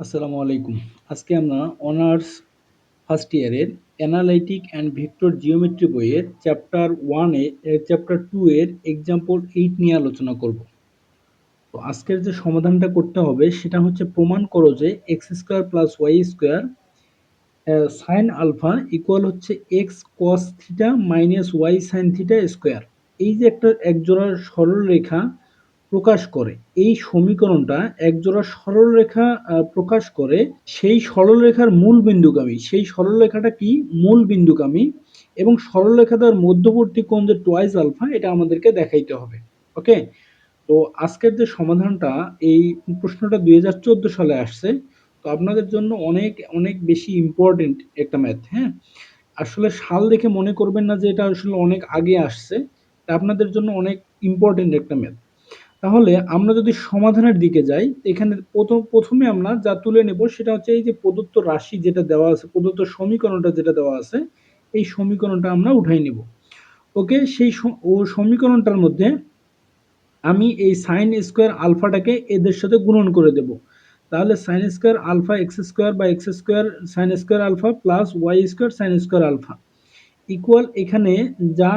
আসসালামু আলাইকুম। আজকে আমরা অনার্স ফার্স্ট ইয়ারের অ্যানালাইটিক অ্যান্ড ভেক্টর জিওমেট্রি বইয়ের চ্যাপ্টার ওয়ানে চ্যাপ্টার টু এর এক্সাম্পল এইট নিয়ে আলোচনা করব। তো আজকের যে সমাধানটা করতে হবে সেটা হচ্ছে প্রমাণ করো যে X square plus Y square sine alpha equal হচ্ছে X cos theta minus Y sine theta square এই যে একটা একজোড়া সরল রেখা প্রকাশ করে। এই সমীকরণটা একজোড়া সরলরেখা প্রকাশ করে। সেই সরলরেখার মূল বিন্দুগামী। সেই সরলরেখাটা কি? মূল বিন্দুগামী। এবং সরলরেখাটার মধ্যবর্তী কোণ যে টোয়াইস আলফা এটা আমাদেরকে দেখাইতে হবে। ওকে তো আজকের যে সমাধানটা, এই প্রশ্নটা দুই হাজার চোদ্দ সালে আসছে। তো আপনাদের জন্য অনেক অনেক বেশি ইম্পর্টেন্ট একটা ম্যাথ হ্যাঁ? আসলে সাল দেখে মনে করবেন না যে এটা আসলে অনেক আগে আসছে। আপনাদের জন্য অনেক ইম্পর্টেন্ট একটা ম্যাথ তাহলে আমরা যদি সমাধানের দিকে যাই, এখানে প্রথম, প্রথমে আমরা যা তুলে নেব সেটা হচ্ছে এই যে প্রদত্ত রাশি যেটা দেওয়া আছে, প্রদত্ত সমীকরণটা যেটা দেওয়া আছে, এই সমীকরণটা আমরা উঠাই নেব। ওকে, সেই ও সমীকরণটার মধ্যে আমি এই সাইন স্কোয়ার আলফাটাকে এদের সাথে গুণন করে দেব। তাহলে sine square alpha X square বা X square sine square alpha plus Y square sine square alpha. Equal এখানে যা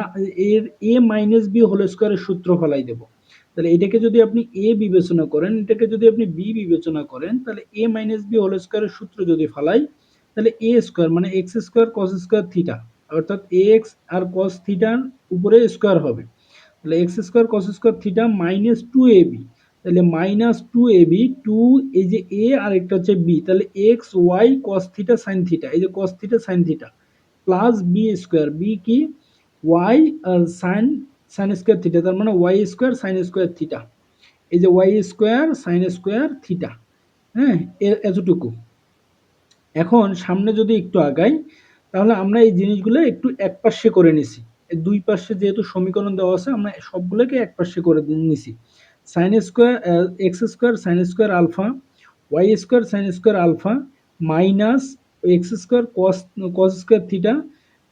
এর এ মাইনাস বি হোল স্কোয়ারের সূত্র ফলাই দেবো। তাহলে এটাকে যদি আপনি এ বিবেচনা করেন, এটাকে যদি আপনি বি বিবেচনা করেন, তাহলে এ মাইনাস বি হোল স্কোয়ারের সূত্র যদি ফালাই, তাহলে এ স্কোয়ার মানে X square cos square theta অর্থাৎ এ এক্স আর কস থিটার উপরে স্কোয়ার হবে। তাহলে X square cos square theta minus two A B তাহলে minus two A B two এই যে এ আর একটা হচ্ছে বি তাহলে X Y cos theta sine theta এই যে cos theta sine theta plus B square B কি? ওয়াই আর সাইন সাইন স্কোয়ার থিটা তার মানে Y square sine square theta এই যে Y square sine square theta হ্যাঁ এতটুকু। এখন সামনে যদি একটু আগাই, তাহলে আমরা এই জিনিসগুলো একটু এক পাশে করে নিছি। দুই পাশে যেহেতু সমীকরণ দেওয়া আছে, আমরা সবগুলোকে এক পাশে করে নিছি। Sine square X square sine square alpha Y square sine square alpha minus X square cos cos square theta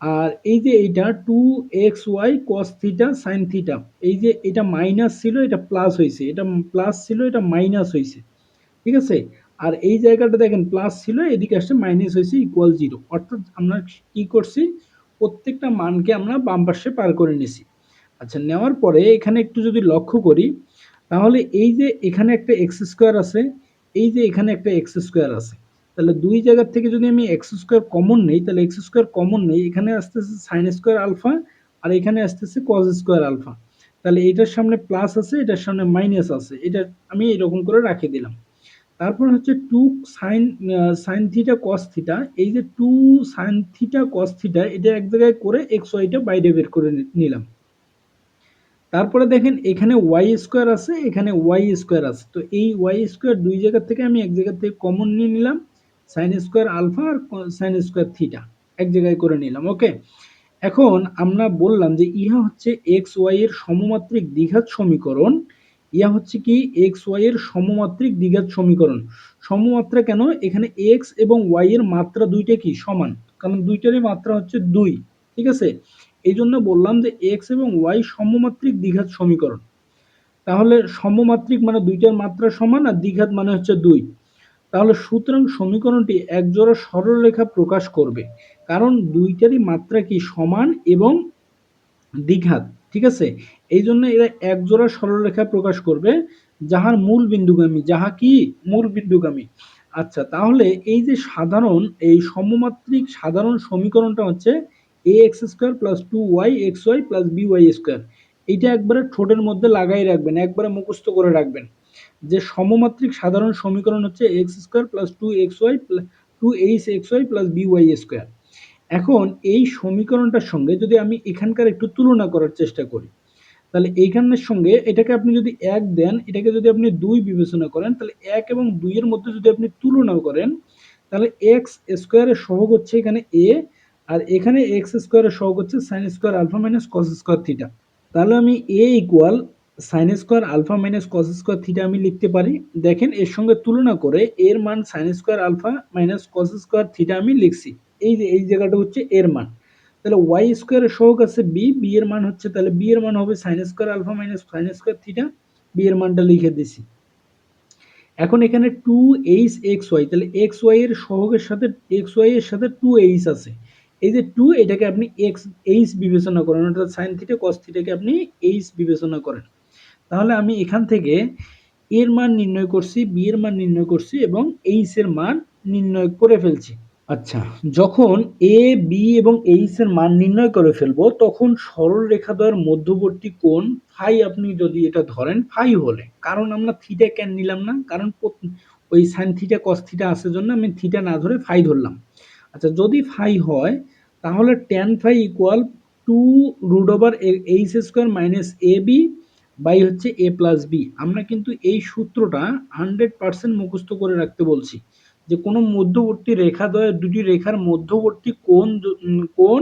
আর এই যে এইটা two X Y cos theta sine theta এই যে এটা মাইনাস ছিল, এটা প্লাস হয়েছে। এটা প্লাস ছিল, এটা মাইনাস হয়েছে। ঠিক আছে? আর এই জায়গাটা দেখেন প্লাস ছিল, এদিকে আসছে মাইনাস হয়েছে ইকুয়াল জিরো অর্থাৎ আমরা কী করছি? প্রত্যেকটা মানকে আমরা বাম পাশে পার করে নিছি। আচ্ছা নেওয়ার পরে এখানে একটু যদি লক্ষ্য করি, তাহলে এই যে এখানে একটা এক্স স্কোয়ার আছে, এই যে এখানে একটা এক্স স্কোয়ার আছে। তাহলে দুই জায়গার থেকে যদি আমি এক্স স্কোয়ার কমন নেই, তাহলে এক্স স্কোয়ার কমন নেই, এখানে আসতেছে সাইন স্কোয়ার আলফা আর এখানে আসতেছে কজ স্কোয়ার আলফা। তাহলে এটার সামনে প্লাস আছে, এটার সামনে মাইনাস আছে, এটা আমি এরকম করে রাখে দিলাম। তারপর হচ্ছে two sine sine theta cos theta, এই যে two sine theta cos theta, এটা এক জায়গায় করে এক্স ওয়াইটা বাইরে বের করে নিলাম। তারপরে দেখেন এখানে ওয়াই স্কোয়ার আছে, এখানে ওয়াই স্কোয়ার আছে, তো এই ওয়াই স্কোয়ার দুই জায়গা থেকে আমি এক জায়গা থেকে কমন নিয়ে নিলাম। সাইন স্কোয়ার আলফা আর সাইন স্কোয়ার থিটা এক জায়গায় করে নিলাম ওকে এখন আমরা বললাম যে ইহা হচ্ছে এক্স ওয়াই এর সমমাত্রিক দ্বিঘাত সমীকরণ। ইহা হচ্ছে কি এক্স ওয়াই এর সমমাত্রিক দ্বিঘাত সমীকরণ। সমমাত্রা কেন? এখানে এক্স এবং ওয়াই এর মাত্রা দুইটা কি? সমান। কারণ দুইটারই মাত্রা হচ্ছে দুই, ঠিক আছে? এই জন্য বললাম যে এক্স এবং ওয়াই সমমাত্রিক দ্বিঘাত সমীকরণ। তাহলে সমমাত্রিক মানে দুইটার মাত্রা সমান আর দ্বিঘাত মানে হচ্ছে দুই। তাহলে সুতরাং সমীকরণটি একজোড়া সরলরেখা প্রকাশ করবে। কারণ দুইটারই মাত্রা কি সমান এবং দ্বিঘাত, ঠিক আছে? এই জন্য এরা একজোড়া সরলরেখা প্রকাশ করবে, যাহার মূল বিন্দুগামী, যাহা কি? মূল বিন্দুগামী। আচ্ছা তাহলে এই যে সাধারণ, এই সমমাত্রিক সাধারণ সমীকরণটা হচ্ছে A X square plus two Y X Y plus B Y square এইটা একবারে ঠোঁটের মধ্যে লাগাই রাখবেন, একবারে মুখস্থ করে রাখবেন। যে সমমাত্রিক সাধারণ সমীকরণ হচ্ছে X square plus two X Y two H X Y plus B Y square এখন এই সমীকরণটার সঙ্গে যদি আমি এখানকার একটু তুলনা করার চেষ্টা করি, তাহলে এইখানের সঙ্গে এটাকে আপনি যদি এক দেন, এটাকে যদি আপনি দুই বিবেচনা করেন, তাহলে এক এবং দুইয়ের মধ্যে যদি আপনি তুলনা করেন, তাহলে এক্স স্কোয়ারের সহগ হচ্ছে এখানে এ আর এখানে এক্স স্কোয়ারের সহগ হচ্ছে sine square alpha minus cos square theta তাহলে আমি A equal sine square alpha minus cos square theta আমি লিখতে পারি। দেখেন, এর সঙ্গে তুলনা করে এর মান sine square alpha minus cos square theta আমি লিখছি। এই যে, এই জায়গাটা হচ্ছে এর মান। তাহলে ওয়াই স্কোয়ারের সহগ আছে বি বি এর মান হচ্ছে, তাহলে বি এর মান হবে sine square alpha minus sine square theta B এর মানটা লিখে দিছি। এখন এখানে টু এইচ এক্স ওয়াই তাহলে এক্স ওয়াই এর সহগের সাথে এক্স ওয়াই এর সাথে টু এইচ আছে। এই যে টু এটাকে আপনি এক্স এইচ বিবেচনা করেন, অর্থাৎ সাইন থিটা কস থিটাকে আপনি এইচ বিবেচনা করেন। তাহলে আমি এখান থেকে এর মান নির্ণয় করছি বি এর মান নির্ণয় করছি এবং এইচ এর মান নির্ণয় করে ফেলছি। আচ্ছা। যখন এ বি এবং এইচ এর মান নির্ণয় করে ফেলব তখন সরল রেখাদ্বয়ের মধ্যবর্তী কোণ ফাই আপনি যদি এটা ধরেন ফাই হলে। কারণ আমরা থিটা কেন নিলাম না? কারণ ওই সাইন থিটা কস থিটা আসার জন্য আমি থিটা না ধরে ফাই ধরলাম। আচ্ছা যদি ফাই হয় তাহলে tan phi equal to root over H square minus A B by হচ্ছে এ প্লাস বি আমরা কিন্তু এই সূত্রটা হান্ড্রেড পার্সেন্ট মুখস্থ করে রাখতে বলছি যে কোনো মধ্যবর্তী রেখাদ্বয়ের দুটি রেখার মধ্যবর্তী কোণ কোণ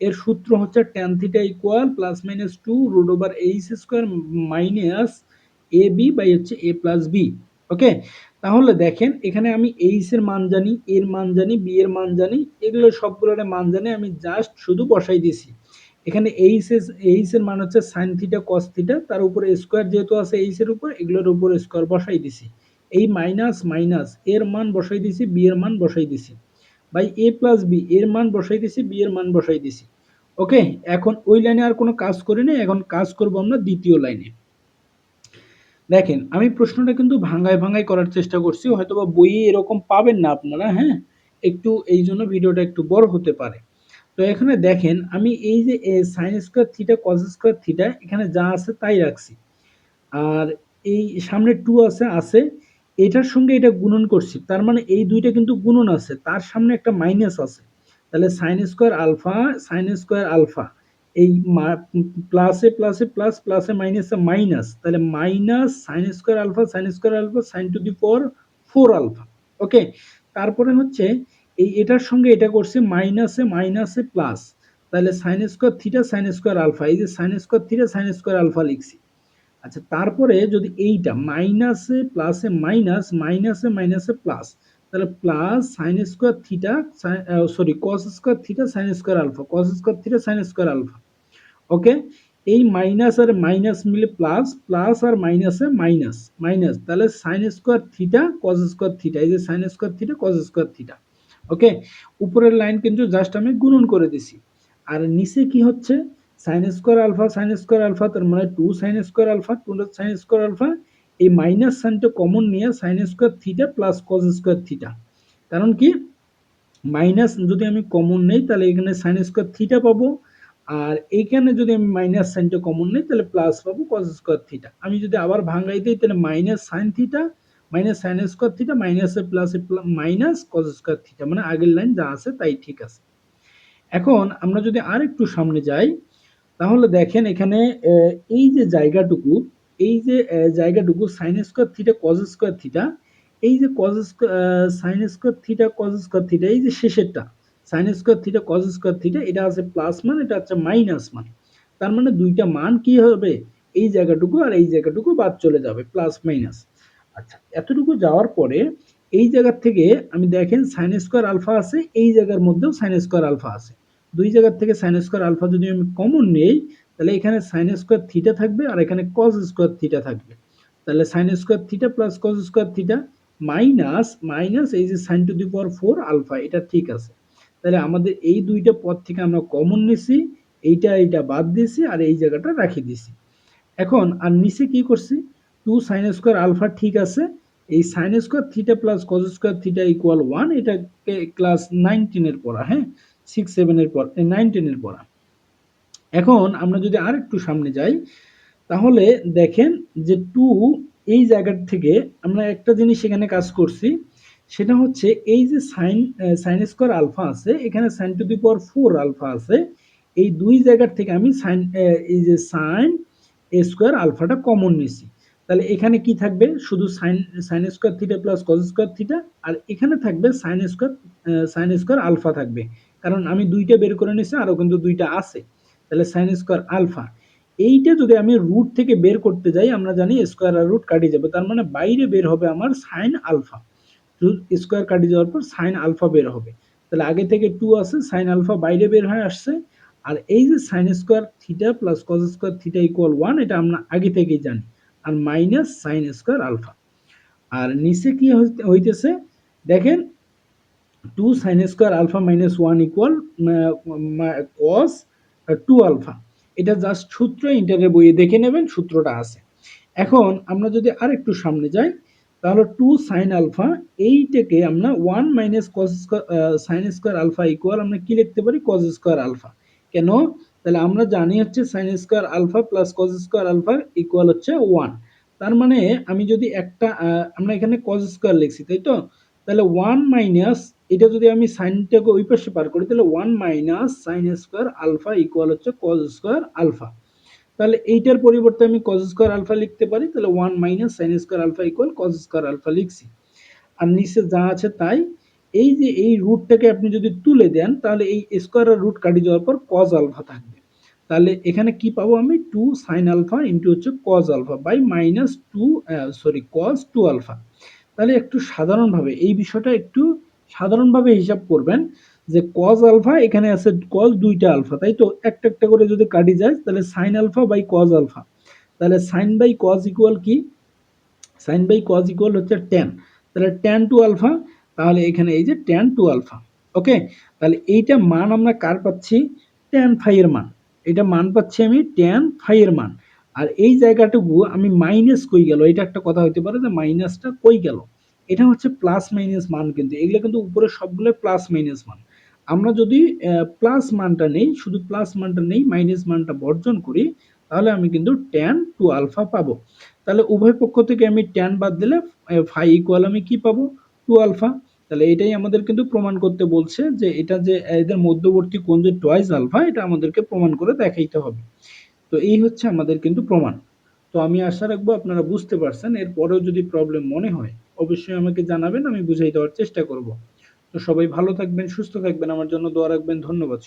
এর সূত্র হচ্ছে tan theta equal plus minus two root over H square minus A B by হচ্ছে এ প্লাস বি ওকে তাহলে দেখেন, এখানে আমি এইচ এর মান জানি এর মান জানি বি এর মান জানি, এগুলো সবগুলোর মান জানি, আমি জাস্ট শুধু বসাই দিছি এখানে এইচ এস এইচ এর মান হচ্ছে সাইন থিটা কস থিটা তার উপরে স্কোয়ার যেহেতু আছে এইচ এর উপর, এগুলোর উপর স্কোয়ার বসাই দিছি। এই মাইনাস মাইনাস এর মান বসাই দিছি বি এর মান বসাই দিছি। বাই এ প্লাস বি এর মান বসাই দিছি বি এর মান বসাই দিছি। ওকে এখন ওই লাইনে আর কোনো কাজ করি না এখন কাজ করব আমরা দ্বিতীয় লাইনে দেখেন, আমি প্রশ্নটা কিন্তু ভাঙ্গায় ভাঙ্গায় করার চেষ্টা করছি হয়তো বা বইয়ে এরকম পাবেন না আপনারা হ্যাঁ? একটু এই জন্য ভিডিওটা একটু বড় হতে পারে। তো এখানে দেখেন, আমি এই যে sine square theta cos square theta এখানে যা আছে তাই রাখছি। আর এই সামনে টু আছে আছে, এটার সঙ্গে এটা গুণন করছি। তার মানে এই দুইটা কিন্তু গুণন আছে, তার সামনে একটা মাইনাস আছে। তাহলে sine square alpha sine square alpha এই প্লাসে প্লাসে প্লাস প্লাসে মাইনাসে মাইনাস তাহলে minus sine square alpha sine square alpha sine to the four four alpha okay তারপরে হচ্ছে এই এটার সঙ্গে এটা করছে মাইনাসে মাইনাসে প্লাস তাহলে sine square theta sine square alpha এই যে sine square theta sine square alpha লিখছি। আচ্ছা তারপরে যদি এইটা মাইনাসে প্লাসে মাইনাস মাইনাসে মাইনাসে প্লাস তাহলে plus sine square theta sorry cos square theta sine square alpha cos square theta sine square alpha okay এই মাইনাস আর মাইনাস মিলে প্লাস প্লাস আর মাইনাসে মাইনাস মাইনাস তাহলে sine square theta cos square theta এই যে sine square theta cos square theta okay উপরের line কিন্তু জাস্ট আমি গুণন করে দিছি। আর নিচে কি হচ্ছে? Sine square alpha sine square alpha তার মানে two sine square alpha two sine square alpha এই মাইনাস সাইনটা কমন নিয়ে sine square theta plus cos square theta কারণ কি? মাইনাস যদি আমি কমন নেই, তাহলে এখানে সাইন স্কোয়ার থিটা পাবো। আর এইখানে যদি আমি মাইনাস সাইনটা কমন নেই, তাহলে প্লাস পাবো কস স্কোয়ার থিটা আমি যদি আবার ভাঙাই দিই, তাহলে minus sine theta minus sine square theta মাইনাসে প্লাসে মাইনাস কস স্কোয়ার থিটা মানে আগের লাইন যা আছে তাই ঠিক আছে। এখন আমরা যদি আর একটু সামনে যাই, তাহলে দেখেন এখানে এই যে জায়গাটুকু, এই যে জায়গাটুকু sine square theta cos square theta, এই যে cos sine square theta cos square theta, এই যে শেষেরটা sine square theta cos square theta, এটা আছে প্লাস মান, এটা হচ্ছে মাইনাস মান। তার মানে দুইটা মান কি হবে? এই জায়গাটুকু আর এই জায়গাটুকু বাদ চলে যাবে প্লাস মাইনাস আচ্ছা এতটুকু যাওয়ার পরে এই জায়গার থেকে আমি দেখেন সাইন স্কোয়ার আলফা আছে, এই জায়গার মধ্যেও সাইন স্কোয়ার আলফা আছে। দুই জায়গার থেকে সাইন স্কোয়ার আলফা যদি আমি কমন নেই, তাহলে এখানে সাইন স্কোয়ার থিটা থাকবে আর এখানে কজ স্কোয়ার থিটা থাকবে। তাহলে sine square theta plus cos square theta minus minus এই যে sine to the power four alpha এটা ঠিক আছে। তাহলে আমাদের এই দুইটা পদ থেকে আমরা কমন নিছি, এইটা এইটা বাদ দিয়েছি আর এই জায়গাটা রাখি দিছি। এখন আর নিচে কি করছি? টু সাইন স্কোয়ার আলফা ঠিক আছে। এই sine square theta plus cos square theta equal one এটা ক্লাস নাইনটিনের পড়া হ্যাঁ? সিক্স সেভেনের পর নাইন টেনের পড়া। এখন আমরা যদি আর একটু সামনে যাই, তাহলে দেখেন যে টু এই জায়গার থেকে আমরা একটা জিনিস এখানে কাজ করছি, সেটা হচ্ছে এই যে সাইন সাইন স্কোয়ার আলফা আছে, এখানে sine to the power four alpha আছে, এই দুই জায়গার থেকে আমি সাইন এই যে সাইন স্কোয়ার আলফাটা কমন নিছি তাহলে এখানে কি থাকবে? শুধু sine sine square theta plus cos square theta আর এখানে থাকবে sine square sine square alpha থাকবে। কারণ আমি দুইটা বের করে নিয়েছি, আরও কিন্তু দুইটা আছে। তাহলে সাইন স্কোয়ার আলফা এইটা যদি আমি রুট থেকে বের করতে যাই, আমরা জানি স্কোয়ার আর রুট কাটিয়ে যাবে। তার মানে বাইরে বের হবে আমার সাইন আলফা স্কোয়ার কাটিয়ে যাওয়ার পর সাইন আলফা বের হবে। তাহলে আগে থেকে টু আছে সাইন আলফা বাইরে বের হয়ে আসছে। আর এই যে sine square theta plus cos square theta equal one এটা আমরা আগে থেকেই জানি। আর মাইনাস সাইন স্কোয়ার আলফা। আর নিচে কি হইতেছে? দেখেন two sine square alpha minus one equal cos two alpha এটা জাস্ট সূত্র ইন্টারের বইয়ে দেখে নেবেন, সূত্রটা আছে। এখন আমরা যদি আরেকটু সামনে যাই, তাহলে টু সাইন আলফা এইটাকে আমরা one minus cos square sine square alpha equal আমরা কি লিখতে পারি? কস স্কোয়ার আলফা কেন? তাহলে আমরা জানি হচ্ছে sine square alpha plus cos square alpha equal হচ্ছে ওয়ান তার মানে আমি যদি একটা আমরা এখানে কজ স্কোয়ার লিখছি, তাই তো? তাহলে ওয়ান মাইনাস এটা যদি আমি সাইনটাকে ওই পাশে পার করি, তাহলে one minus sine square alpha equal হচ্ছে কজ স্কোয়ার আলফা তাহলে এইটার পরিবর্তে আমি কজ স্কোয়ার আলফা লিখতে পারি, তাহলে one minus sine square alpha equal cos square alpha লিখছি। আর নিচে যা আছে তাই। এই যে এই রুটটাকে আপনি যদি তুলে দেন, তাহলে এই স্কোয়ারের রুট কাটি যাওয়ার পর কজ আলফা থাকবে। তাহলে এখানে কি পাবো আমি? টু সাইন আলফা ইন্টু হচ্ছে cos alpha by minus two sorry cos two alpha তাহলে একটু সাধারণভাবে, এই বিষয়টা একটু সাধারণভাবে হিসাব করবেন যে কজ আলফা এখানে আছে কজ দুইটা আলফা তাই তো? একটা একটা করে যদি কাটি যায়, তাহলে sine alpha by cos alpha তাহলে সাইন বাই কজ ইকুয়াল কি? সাইন বাই কজ ইকুয়াল হচ্ছে টেন তাহলে টেন টু আলফা তাহলে এখানে এই যে টেন টু আলফা ওকে তাহলে এইটা মান আমরা কার পাচ্ছি? টেন ফাইয়ের মান। এটা মান পাচ্ছি আমি টেন ফাইয়ের মান। আর এই জায়গাটুকু আমি মাইনাস কই গেল? এটা একটা কথা হতে পারে যে মাইনাসটা কই গেল? এটা হচ্ছে প্লাস মাইনাস মান কিন্তু। এগুলো কিন্তু উপরে সবগুলো প্লাস মাইনাস মান। আমরা যদি প্লাস মানটা নেই, শুধু প্লাস মানটা নেই মাইনাস মানটা বর্জন করি, তাহলে আমি কিন্তু টেন টু আলফা পাবো। তাহলে উভয় পক্ষ থেকে আমি টেন বাদ দিলে ফাই ইকুয়াল আমি কি পাবো? টু আলফা তাহলে এটাই আমাদের কিন্তু প্রমাণ করতে বলছে যে এটা যে, এদের মধ্যবর্তী কোন যে টয়েস আলফা, এটা আমাদেরকে প্রমাণ করে দেখাইতে হবে। তো এই হচ্ছে আমাদের কিন্তু প্রমাণ। তো আমি আশা রাখব আপনারা বুঝতে পারছেন। এরপরেও যদি প্রবলেম মনে হয়, অবশ্যই আমাকে জানাবেন, আমি বুঝাই দেওয়ার চেষ্টা করব। তো সবাই ভালো থাকবেন, সুস্থ থাকবেন। আমার জন্য দোয়া রাখবেন। ধন্যবাদ